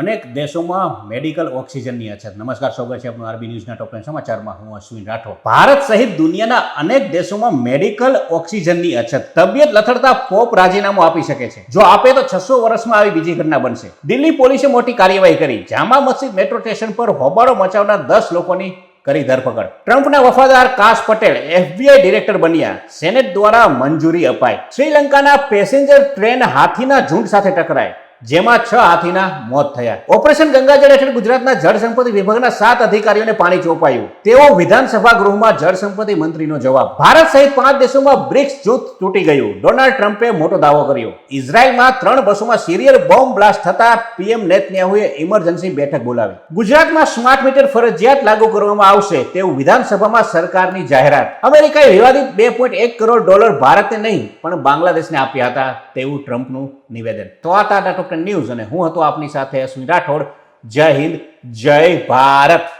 અનેક દેશોમાં મેડિકલ ઓક્સિજનની અછત. નમસ્કાર, સ્વાગત છે આપણું આરબી ન્યૂઝના ટોપલાઇન સમાચારમાં. હું અશ્વિન રાઠોડ. ભારત સહિત દુનિયાના અનેક દેશોમાં મેડિકલ ઓક્સિજનની અછત. તબિયત લથડતા પોપ રાજીનામું આપી શકે છે. જો આપે તો છસો વર્ષમાં આવી બીજી ઘટના બનશે. દિલ્હી પોલીસે મોટી કાર્યવાહી કરી. જામા મસ્જિદ મેટ્રો સ્ટેશન પર હોબાળો મચાવનાર દસ લોકોની કરી ધરપકડ. ટ્રમ્પના વફાદાર કાશ પટેલ એફબીઆઈ ડિરેક્ટર બન્યા. સેનેટ દ્વારા મંજૂરી અપાઈ. શ્રીલંકાના પેસેન્જર ટ્રેન હાથીના ઝુંડ સાથે ટકરાય જેમાં છ હાથીના મોત થયા. ઓપરેશન ગંગાજળ હેઠળ ગુજરાતના જળ સંપત્તિ વિભાગના સાત અધિકારીઓને પાણી ચોપાયું. તેવો વિધાનસભા ગૃહમાં જળ સંપત્તિ મંત્રીનો જવાબ. ભારત સહિત પાંચ દેશોમાં બ્રિક્સ જૂથ તૂટી ગયું. ડોનાલ્ડ ટ્રમ્પે મોટો દાવો કર્યો. ઇઝરાયલમાં ત્રણ બસોમાં સિરિયલ બોમ્બ બ્લાસ્ટ થતા પીએમ નેતન્યાહુએ ઇમરજન્સી બેઠક બોલાવી. ગુજરાતમાં સ્માર્ટ મીટર ફરજિયાત લાગુ કરવામાં આવશે તેવું વિધાનસભામાં સરકારની જાહેરાત. અમેરિકાએ વિવાદિત બે પોઈન્ટ એક કરોડ ડોલર ભારતને નહીં, પણ બાંગ્લાદેશને આપ્યા હતા તેવું ટ્રમ્પનું નિવેદન. તો આ ટાટા ન્યૂઝ અને હું હતો આપની સાથે અશ્વિન રાઠોડ. જય હિન્દ જય ભારત.